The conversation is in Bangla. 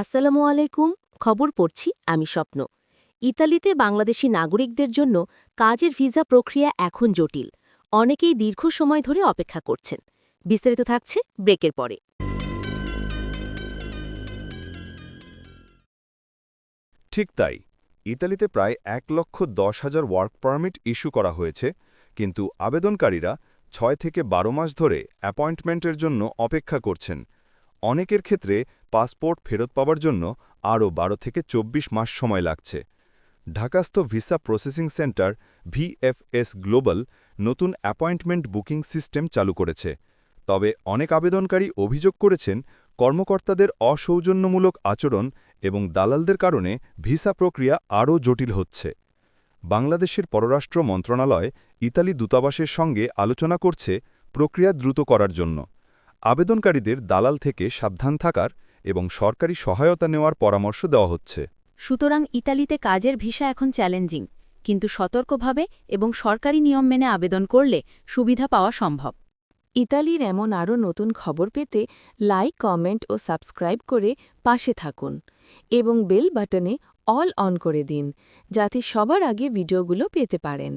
আসসালামু আলাইকুম, খবর পড়ছি আমি স্বপ্ন। ইতালিতে বাংলাদেশি নাগরিকদের জন্য কাজের ভিসা প্রক্রিয়া এখন জটিল। অনেকেই দীর্ঘ সময় ধরে অপেক্ষা করছেন। বিস্তারিত থাকছে ব্রেকের পরে। ঠিক তাই, ইতালিতে প্রায় এক লক্ষ দশ হাজার ওয়ার্ক পারমিট ইস্যু করা হয়েছে, কিন্তু আবেদনকারীরা ছয় থেকে বারো মাস ধরে অ্যাপয়েন্টমেন্টের জন্য অপেক্ষা করছেন। অনেকের ক্ষেত্রে পাসপোর্ট ফেরত পাওয়ার জন্য আরও বারো থেকে ২৪ মাস সময় লাগছে। ঢাকাস্থ visa processing centre VFS global নতুন অ্যাপয়েন্টমেন্ট বুকিং সিস্টেম চালু করেছে। তবে অনেক আবেদনকারী অভিযোগ করেছেন, কর্মকর্তাদের অসৌজন্যমূলক আচরণ এবং দালালদের কারণে ভিসা প্রক্রিয়া আরও জটিল হচ্ছে। বাংলাদেশের পররাষ্ট্র মন্ত্রণালয় ইতালি দূতাবাসের সঙ্গে আলোচনা করছে প্রক্রিয়া দ্রুত করার জন্য। আবেদনকারীদের দালাল থেকে সাবধান থাকার এবং সরকারি সহায়তা নেওয়ার পরামর্শ দেওয়া হচ্ছে। সুতরাং ইতালিতে কাজের ভিসা এখন চ্যালেঞ্জিং কিন্তু সতর্কভাবে এবং সরকারি নিয়ম মেনে আবেদন করলে সুবিধা পাওয়া সম্ভব। ইতালির এমন আরও নতুন খবর পেতে লাইক কমেন্ট ও সাবস্ক্রাইব করে পাশে থাকুন এবং বেল বাটনে অল অন করে দিন যাতে সবার আগে ভিডিওগুলো পেতে পারেন।